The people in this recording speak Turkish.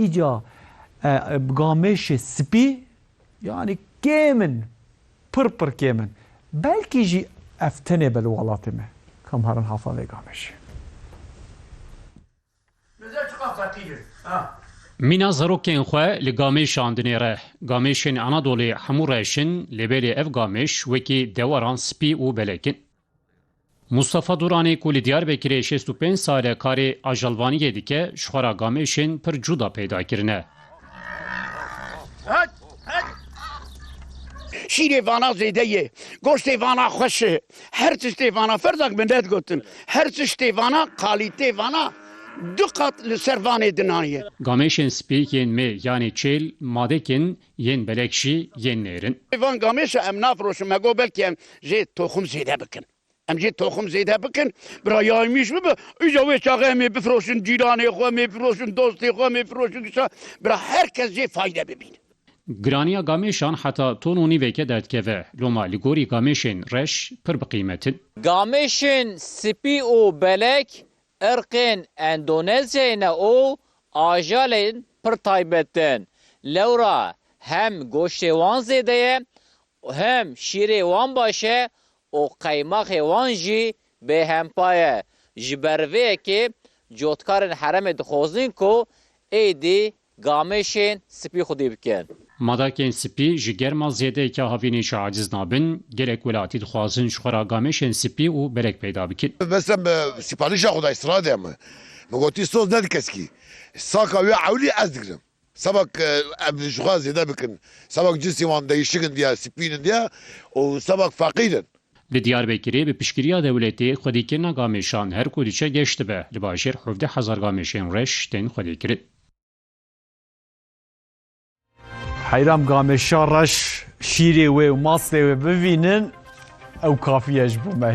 iyice gamêşê spî yani kêmin pir pir kêmin belkî jî ev tenê be li welatê me kam herin hafa vê gamêşê Mîna zarokên xwe li gamêşandinê re. Gamêşên Anadolê hemû reşin lêberê ev gamêş wekî dewaran spî û belekin. Mustafa Duran ekoli Diyarbekir'e eşestupen sare kare ajalvaniye dike şuhara gameşin pır cuda peyda kirine. şîrê vana zêdeyê goştê vana xweş her tiştê vana ferzak min net her tiştê vana kalîtê vana du qat li ser vanê dinaniye gamêşên spêkên me yanî çêl madekên yên belekşî yên nêrin van gamêşa em nafiroşin me go belkî em jê bikin em jê toxum zêde bikin bira yaymış bibe îca wê çaxê em ê bifroşin cîranê xwe em ê bifroşin dostê xwe em ê bifroşin kişa bira herkes jê fayde bibîn Giraniya gamêşan heta ton û nîveke derdkeve. Loma li gorî gamêşên reş pir biqîmetin. Gamişin spî û belek ırkên Endonezyayê û ajalên pir taybetin. Lewra hem goştê wan zêde ye hem şîrê wan baş e û qeymaxê wan jî bêhempa ye. Ji ber vê yekê cotkarên heremê dixwazin ku êdî gamişên spî xwedî bikin. Madakên spî ji germa zêdeyeke havînê şi aciz nabin, gelek welatî dixwazin ji xwe re gamêşên spî û belek peyda bikin. مثلا سیپاریشا خدای استراد هم مگوتی سوز ندی کسکی ساکا وی عولی از دیگرم سبک ام جخوا زیده بکن سبک جنسی وان değişikin diye spinin diye o sabak fakirden Li Diyarbekirê bi piştgiriya dewletê xwedîkirina gamêşan her ku diçe geş dibe. Li bajêr hevdeh hezar gamêşên reş tên xwedîkirin. heyram gameşa reş şîrê wê û masê wê bivînin ew kafiye ji bo me